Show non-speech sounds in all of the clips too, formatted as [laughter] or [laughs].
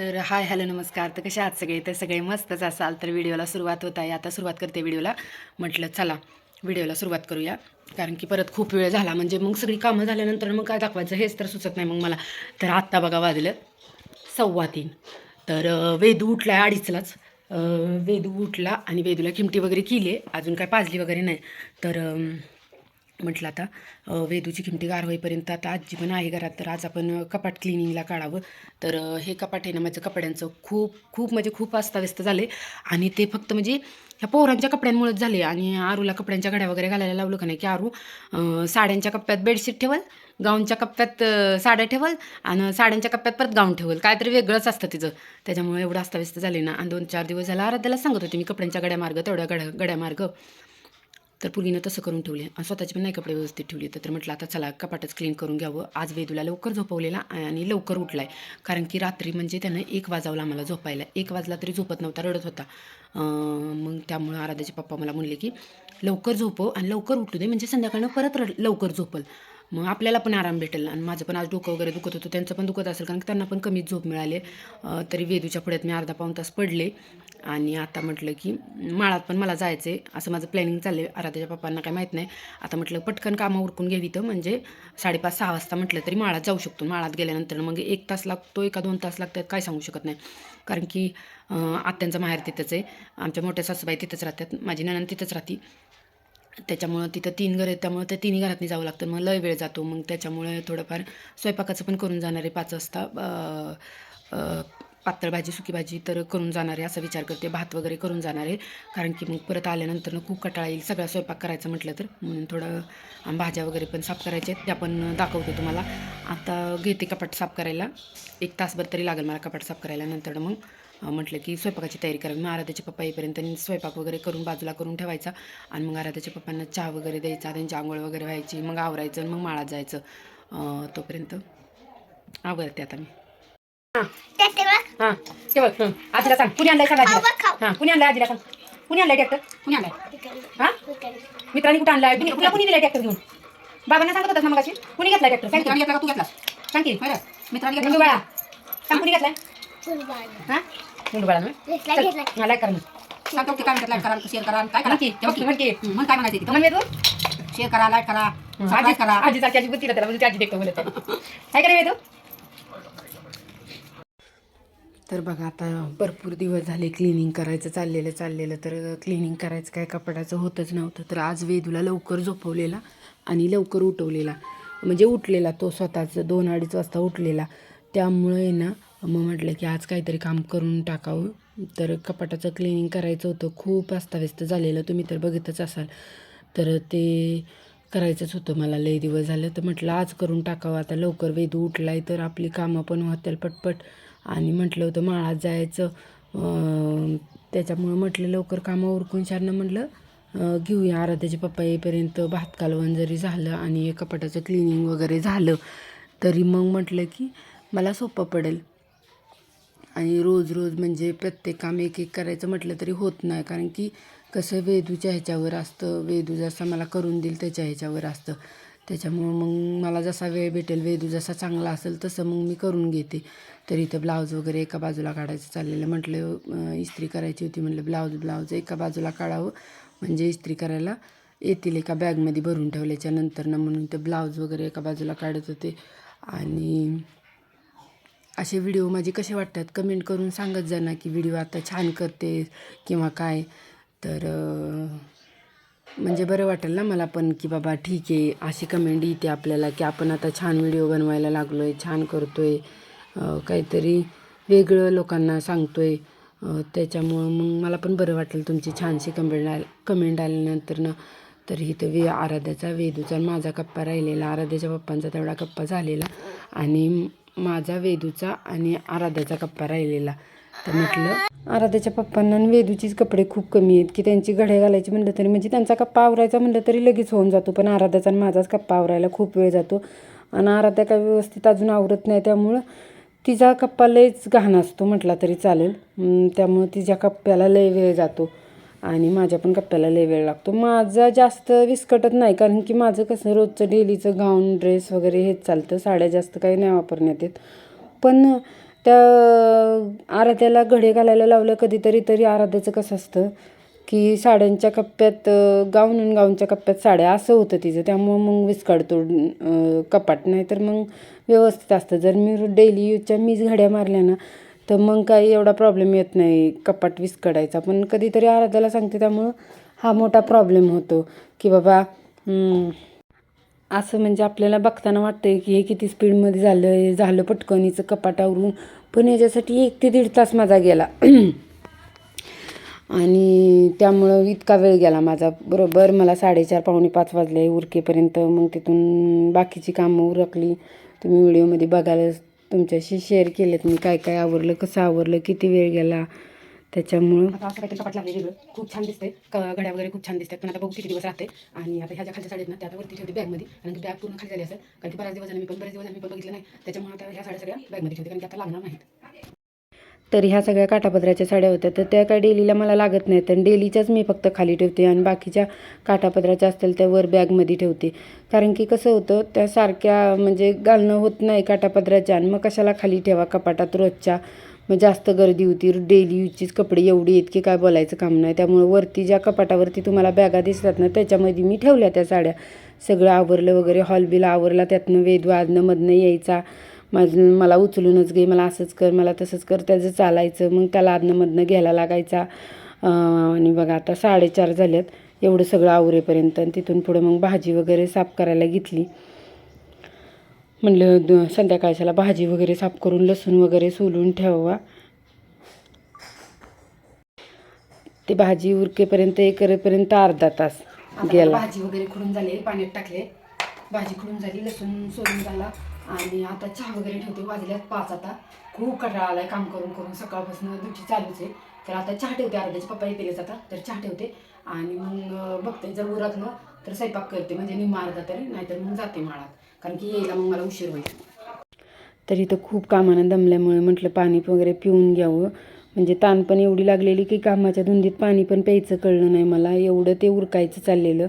तर hi hello नमस्कार. तर कसे आहात सगळे? तर सगळे मस्तच असाल. तर व्हिडिओला सुरुवात होत आहे. आता सुरुवात करते व्हिडिओला. म्हटलं चला व्हिडिओला सुरुवात करूया. कारण की परत खूप वेळ झाला. म्हणजे मग सगळी कामं झाल्यानंतर मग काय दाखवायचं हेच तर सुचत नाही मग मला. तर आत्ता बघा वाजलं सव्वा तीन. तर वेदू उठला आहे अडीचलाच वेदू उठला आणि वेदूला किमटी वगैरे केली आहे अजून काय पाजली वगैरे नाही. तर म्हटलं आता वेदूची किमती गार होईपर्यंत आता आजी पण आहे घरात तर आज आपण कपाट क्लिनिंगला काढावं. तर हे कपाट आहे ना माझं कपड्यांचं. खूप खूप म्हणजे खूप अस्ताव्यस्त झाले आणि ते फक्त म्हणजे ह्या पोरांच्या कपड्यांमुळेच झाले आणि आरूला कपड्यांच्या घड्या वगैरे घालायला लावलं का नाही की आरू साड्यांच्या कप्प्यात बेडशीट ठेवल गाऊनच्या कप्प्यात साड्या ठेवल आणि साड्यांच्या कप्प्यात परत गाऊन ठेवल. काहीतरी वेगळंच असतं तिचं. त्याच्यामुळे एवढं अस्ताव्यस्त झाले ना. आणि दोन चार दिवस झाला आराध्याला सांगत होते मी कपड्यांच्या गड्या मार्ग तेवढ्या गड्या गड्या मार्ग तर पुलीनं तसं करून ठेवले आणि स्वतःचे पण नाही कपडे व्यवस्थित ठेवले तर म्हटलं आता चला कपाटच क्लीन करून घ्यावं. आज वेदूला लवकर झोपवलेला आणि लवकर उठलाय. कारण की रात्री म्हणजे त्यानं एक वाजावला आम्हाला झोपायला. एक वाजला तरी झोपत नव्हता रडत होता. मग त्यामुळं आराध्याचे पप्पा मला म्हणले की लवकर झोपव आणि लवकर उठू दे. म्हणजे संध्याकाळनं परत रड लवकर झोपल. मग आपल्याला पण आराम भेटेल. आणि माझं पण आज डोकं वगैरे दुखत होतं. त्यांचं पण दुखत असेल. कारण की त्यांना पण कमीच झोप मिळाले. तरी वेदूच्या पुढ्यात मी अर्धा पाऊण तास पडले. आणि आता म्हटलं की माळात पण मला जायचं आहे असं माझं प्लॅनिंग चाललं आहे आराध्याच्या पप्पांना काय माहीत नाही. आता म्हटलं पटकन कामं उरकून घ्यावी तर म्हणजे साडेपाच सहा वाजता म्हटलं तरी माळात जाऊ शकतो. माळात गेल्यानंतर मग एक तास लागतो एका दोन तास लागतात. काय सांगू शकत नाही. कारण की आत्यांचं माहेर तिथंच आहे. आमच्या मोठ्या सासूबाई तिथंच राहतात. माझी नणंद तिथंच राहते. त्याच्यामुळं तिथं तीन घर आहेत त्यामुळं त्या तिन्ही घरातनी जावं लागतं. मग लय वेळ जातो. मग त्याच्यामुळे थोडंफार स्वयंपाकाचं पण करून जाणार आहे पाच वाजता पातळ भाजी सुकी भाजी तर करून जाणार आहे असा विचार करते. भात वगैरे करून जाणार आहे. कारण की मग परत आल्यानंतर खूप कटाळा येईल. सगळा स्वयंपाक करायचं म्हटलं तर. म्हणून थोडं भाज्या वगैरे पण साफ करायच्या आहेत. त्या पण दाखवते तुम्हाला. आता घेते कपाट साफ करायला. एक तासभर तरी लागेल मला कपाट साफ करायला. नंतर मग म्हटलं की स्वयंपाकाची तयारी करावी. मग आराध्याचे पप्पा येईपर्यंत स्वयंपाक वगैरे करून बाजूला करून ठेवायचा. आणि मग आराध्याच्या पप्पांना चहा वगैरे द्यायचा. त्यांची आंघोळ वगैरे व्हायची. मग आवरायचं आणि मग माळात जायचं. तोपर्यंत आवरते आता मी. हां ते बघ हं. आजीला सांग कुणी आणलाय सांग आजीला? हां कुणी आणलाय आजीला सांग? कुणी आणलाय ट्रॅक्टर कुणी आणलाय? हां? मित्रांनी कुठं आणलाय? कुणी तुला कुणी दिलाय ट्रॅक्टर घेऊन? बाबांना सांगत होता मगाशी? कुणी घेतलाय ट्रॅक्टर सांग मित्रांनी घेतला का तू घेतलास? सांग की. मित्रांनी बाळा सांग कुणी घेतलाय? हां? रंगू बाळा ना लाईक कर मग. सांगतो की काय म्हणतात लाईक करा शेअर करा काय करा? ते की. म्हणकी हं, मग काय म्हणायचं तिथं म्हण वेदू. शेअर करा लाईक करा. आजी सबस्क्राईब करा. आजी सारखी आजी बुद्धीला त्याला म्हणजे आजी देखतो बोलत. आहे. काय [laughs] करे वेदू? तर बघा आता भरपूर दिवस झाले क्लिनिंग करायचं चाललेलं चाललेलं. तर क्लिनिंग करायचं काय कपड्याचं होतच नव्हतं. तर आज वेदूला लवकर झोपवलेला आणि लवकर उठवलेला. म्हणजे उठलेला तो स्वतःच दोन अडीच वाजता उठलेला. त्यामुळे ना मग म्हटलं की आज काहीतरी काम करून टाकावं. तर कपाटाचं क्लिनिंग करायचं होतं. खूप अस्ताव्यस्त झालेलं. तुम्ही तर बघितच असाल. तर ते करायचंच होतं. मला लई दिवस झालं. तर म्हटलं आज करून टाकावं. आता लवकर वेदू उठलाय तर आपली कामं पण होतील पटपट. आणि म्हटलं होतं माळात जायचं. त्याच्यामुळं म्हटलं लवकर कामं उरकून शारनं म्हटलं घेऊया. आराध्याचे पप्पा येईपर्यंत भात कालवण जरी झालं आणि कपाटाचं क्लिनिंग वगैरे झालं तरी मग म्हटलं की मला सोपं पडेल. आणि रोज रोज म्हणजे प्रत्येक काम एक एक करायचं म्हटलं तरी होत नाही कारण की कसं वेदूच्या ह्याच्यावर असतं वेदू जसं मला करून देईल त्याच्या ह्याच्यावर असतं. त्याच्यामुळं मग मला जसा वेळ भेटेल वेदू जसा चांगला असेल तसं मग मी करून घेते. तर इथं ब्लाऊज वगैरे एका बाजूला काढायचं चाललेलं म्हटलं इस्त्री करायची होती म्हटलं ब्लाऊज ब्लाऊज एका बाजूला काढावं. म्हणजे इस्त्री करायला येतील एका बॅगमध्ये भरून ठेवल्याच्या नंतर ना म्हणून ते ब्लाऊज वगैरे एका बाजूला काढत होते. आणि असे व्हिडिओ माझे कसे वाटतात कमेंट करून सांगत जा ना की व्हिडिओ आता छान करते किंवा काय. तर म्हणजे बरं वाटेल ना मला पण की बाबा ठीक आहे अशी कमेंट येते आपल्याला की आपण आता छान व्हिडिओ बनवायला लागलो आहे छान करतो आहे काहीतरी वेगळं लोकांना सांगतो आहे त्याच्यामुळं मग मला पण बरं वाटेल तुमची छानशी कमेंट आल कमेंट आल्यानंतर ना. तर इथं वे आराध्याचा वेदूचा आणि माझा कप्पा राहिलेला. आराध्याच्या पप्पांचा तेवढा कप्पा झालेला आणि माझा वेदूचा आणि आराध्याचा कप्पा राहिलेला. तर म्हटलं आराध्याच्या पप्पांना आणि वेदूचीच कपडे खूप कमी आहेत की त्यांची घड्या घालायची म्हणलं तरी म्हणजे त्यांचा कप्पा आवरायचा म्हणलं तरी लगेच होऊन जातो पण आराध्याचा आणि माझाच कप्पा आवरायला खूप वेळ जातो. आणि आराध्या काय व्यवस्थित अजून आवरत नाही त्यामुळं तिचा कप्पा लयच घाण असतो म्हटला तरी चालेल. त्यामुळं तिच्या कप्प्याला लय वेळ जातो आणि माझ्या पण कप्प्याला लय वेळ लागतो. माझा जास्त विस्कटत नाही कारण की माझं कसं रोजचं डेलीचं गाऊन ड्रेस वगैरे हेच चालतं साड्या जास्त काही नाही वापरण्यात येत. पण त्या आराध्याला घडे घालायला लावलं कधीतरी तरी आराध्याचं कसं असतं की साड्यांच्या कप्प्यात गाऊन गाऊनच्या कप्प्यात साड्या असं होतं तिचं. त्यामुळं मग विस्काडतो कपाट. नाही तर मग व्यवस्थित असतं. जर मी डेली यूजच्या मीच घड्या मारल्या ना तर मग काही एवढा प्रॉब्लेम येत नाही कपाट विस्कडायचा पण कधीतरी आराध्याला सांगते त्यामुळं हा मोठा प्रॉब्लेम होतो की बाबा असं म्हणजे आपल्याला बघताना वाटतंय की हे किती स्पीडमध्ये झालं आहे झालं पटकनीचं कपाटावरून पण याच्यासाठी एक ते दीड तास माझा गेला. [clears throat] आणि त्यामुळं इतका वेळ गेला माझा. बरोबर मला साडेचार पावणे पाच वाजले उरकेपर्यंत. मग तिथून बाकीची कामं उरकली. तुम्ही व्हिडिओमध्ये बघायला तुमच्याशी शेअर केलेत. मी काय काय आवरलं कसं आवरलं किती वेळ गेला. त्याच्यामुळं आता असं काहीतरी कपाट लागले वेगळं. खूप छान दिसते घड्या वगैरे खूप छान दिसतात. पण आता बघू किती दिवस राहते. आणि आता ह्या ज्या खालच्या साड्या आहेत ना त्या आता वरती ठेवते बॅगमध्ये. आणि बॅग पूर्ण खाली झाली असेल. कारण की बऱ्याच दिवस मी पण बरेच दिवस मी पण बघितलं नाही. त्याच्यामुळे आता ह्या साड्या सगळ्या बॅगमध्ये ठेवते. कारण की आता लागणार नाहीत. तर ह्या सगळ्या काठापदराच्या साड्या होत्या. तर त्या काय डेलीला मला लागत नाहीत. आणि डेलीच्याच मी फक्त खाली ठेवते. आणि बाकीच्या काठापदराच्या असतील त्या वर बॅगमध्ये ठेवते. कारण की कसं होतं त्या सारख्या म्हणजे घालणं होत नाही काठापदराच्या. आणि मग कशाला खाली ठेवा कपाटात रोजच्या? मग जास्त गर्दी होती. डेली यूजचीच कपडे एवढी आहेत की काय बोलायचं काम नाही. त्यामुळं वरती ज्या कपाटावरती तुम्हाला बॅगा दिसतात ना त्याच्यामध्ये मी ठेवल्या त्या साड्या. सगळं आवरलं वगैरे हॉल बिल आवरला त्यातनं वेद वाजणं मधनं यायचा. माझं मला उचलूनच घे मला असंच कर मला तसंच कर त्याचं चालायचं. मग त्याला आदनंमधनं घ्यायला लागायचा. आणि बघा आता साडेचार झाल्यात. एवढं सगळं आवरेपर्यंत. आणि तिथून पुढं मग भाजी वगैरे साफ करायला घेतली. म्हणलं द संध्याकाळच्याला भाजी वगैरे साफ करून लसूण वगैरे सोलून ठेवावा. ते भाजी उरकेपर्यंत हे करेपर्यंत अर्धा तास गेला. भाजी वगैरे खुडून झाली पाण्यात टाकले. भाजी खुडून झाली लसूण सोलून झाला. आणि आता चहा वगैरे ठेवते वाजल्यात पाच आता. खूप कंटाळा आलाय काम करून करून सकाळपासून दुची चालूच आहे. तर आता चहा ठेवते अर्ध्याचे. पप्पा येतेच आता तर चहा ठेवते. आणि मग बघते जर उरकलं तर स्वयंपाक करते. म्हणजे निम्मा अर्धा तरी नाहीतर मग जाते माळात. कारण की यायला मग मला उशीर होईल. तर इथं खूप कामानं दमल्यामुळे म्हटलं पाणी वगैरे पिऊन घ्यावं. म्हणजे ताण पण एवढी लागलेली की कामाच्या धुंदीत पाणी पण प्यायचं कळलं नाही मला. एवढं ते उरकायचं चाललेलं.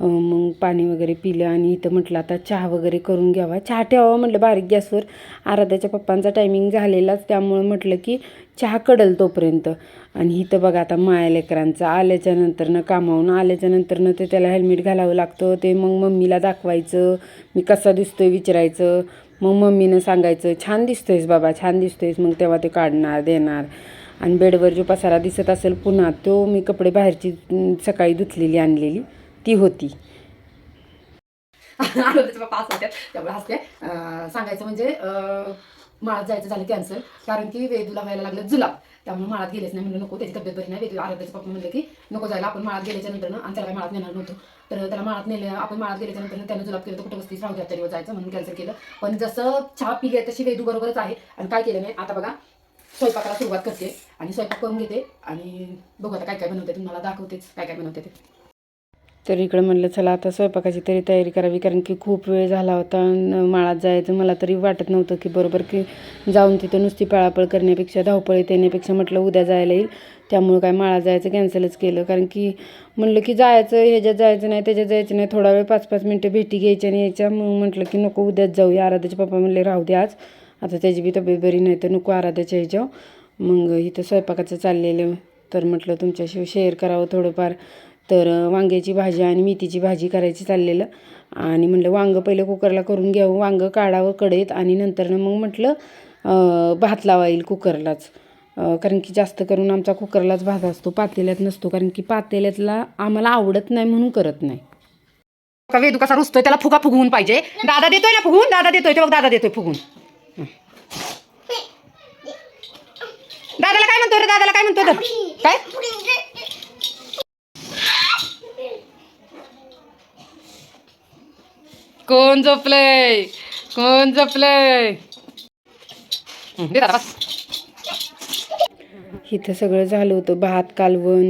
मग पाणी वगैरे पिलं आणि इथं म्हटलं आता चहा वगैरे करून घ्यावा. चहा ठेवावा म्हटलं बारीक गॅसवर. आराध्याच्या पप्पांचा टायमिंग झालेलाच त्यामुळं म्हटलं की चहा कडल तोपर्यंत. आणि इथं बघा आता माया लेकरांचं आल्याच्या नंतरनं कामावून आल्याच्या नंतरनं ते त्याला हेल्मेट घालावं लागतं. ते मग मम्मीला दाखवायचं मी कसा दिसतोय? विचारायचं. मग मम्मीनं सांगायचं छान दिसतोयस बाबा छान दिसतोयस. मग तेव्हा ते काढणार देणार. आणि बेडवर जो पसारा दिसत असेल पुन्हा तो मी कपडे बाहेरची सकाळी धुतलेली आणलेली. ती होती. आनंदाचे पप्पा असं त्यामुळे हसते. सांगायचं म्हणजे माळात जायचं झालं कॅन्सल कारण की वेदूला व्हायला लागलं जुलाब. त्यामुळे माळात गेलेच नाही म्हणलं नको त्याची तब्येत बरी नाही. वेदू आरोग्याचे पप्पा म्हणलं की नको जायला आपण माळात गेल्याच्यानंतर आणि त्याला माळात नेणार नव्हतं. तर त्याला माळात नेलं आपण माळात गेल्याच्यानंतर त्यानं जुलाब केलं तर कुठं बसतीस? राहू द्या तरी जायचं म्हणून कॅन्सल केलं. पण जसं चहा पिली तशी वेदू बरोबरच आहे. आणि काय केलं नाही आता बघा स्वयंपाकाला सुरुवात करते. आणि स्वयंपाक करून घेते. आणि बघू आता काय काय बनवते तुम्हाला दाखवतेच काय काय बनवते ते. तर इकडं म्हणलं चला आता स्वयंपाकाची तरी तयारी करावी कारण की खूप वेळ झाला होता माळात जायचं. मला तरी वाटत नव्हतं की बरोबर की जाऊन तिथं नुसती पळापळ करण्यापेक्षा धावपळीत येण्यापेक्षा म्हटलं उद्या जायला येईल. त्यामुळं काय माळा जायचं कॅन्सलच केलं. कारण की म्हणलं की जायचं ह्याच्यात जायचं नाही त्याच्यात जायचं नाही. थोडा वेळ पाच पाच मिनटं भेटी घ्यायच्या आणि यायच्या मग म्हटलं की नको उद्याच जाऊया आराध्याचे पप्पा म्हणले राहू दे आज. आता त्याची बी तब्येत बरी नाही तर नको आराध्याच्या ह्याच्यावर. मग इथं स्वयंपाकाचं चाललेलं. तर म्हटलं तुमच्याशी शेअर करावं थोडंफार. तर वांग्याची भाजी आणि मेथीची भाजी करायची चाललेलं. आणि म्हटलं वांगं पहिलं कुकरला करून घ्यावं. वांगं काढावं कढईत. आणि नंतरनं मग म्हटलं भात लावा येईल कुकरलाच कारण की जास्त करून आमचा कुकरलाच भात असतो. पातेल्यात नसतो. कारण की पातेल्यातला आम्हाला आवडत नाही म्हणून करत नाही. का वेदू कसा रुसतोय? त्याला फुगा फुगवून पाहिजे. दादा देतोय ना फुगून? दादा देतोय. ते बघ दादा देतोय फुगून. दादाला काय म्हणतोय रे? दादाला काय म्हणतोय? तर? काय? कोण झोपलंय? कोण झोपलंय? इथं सगळं झालं होतं. भात कालवण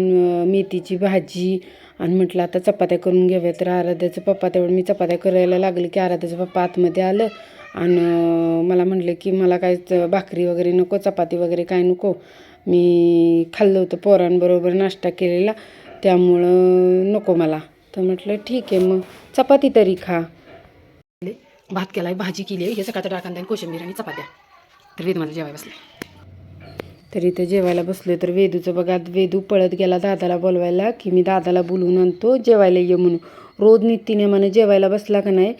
मेथीची भाजी. आणि म्हटलं आता चपात्या करून घ्याव्या तर आराध्याचं पप्पा तेवढं मी चपात्या करायला लागले की आराध्याचं पप्पा आतमध्ये आलं. आणि मला म्हटलं की मला काय भाकरी वगैरे नको चपाती वगैरे काय नको. मी खाल्लं होतं पोरांबरोबर नाश्ता केलेला. त्यामुळं नको मला. तर म्हटलं ठीक आहे मग चपाती तरी खा. भात केलाय भाजी केली आहे हे सकाळचा डाळ कांदा आणि कोशिंबीर आणि चपात्या. तर वेद माझं जेवाय बसले. तर इथे जेवायला बसलो तर वेदूचं बघा वेदू पळत गेला दादाला बोलवायला की मी दादाला बोलवून आणतो जेवायला ये म्हणून. रोज नित्यनेमानं जेवायला बसला का नाही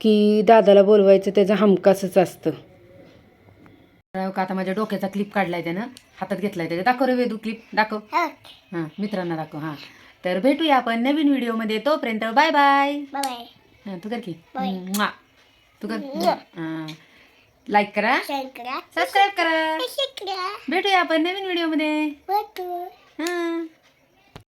की दादाला बोलवायचं त्याचं हमकासच असतं. का आता माझ्या डोक्याचा क्लिप काढलाय त्यानं? हातात घेतलाय त्याच्या दाखव रे वेदू क्लिप दाखव. हां. मित्रांना दाखव हां. तर भेटूया आपण नवीन व्हिडिओमध्ये तोपर्यंत बाय बाय. बाय तू कर की. तू कर. लाईक करा. सबस्क्राईब करा. भेटूया आपण नवीन व्हिडिओमध्ये हां.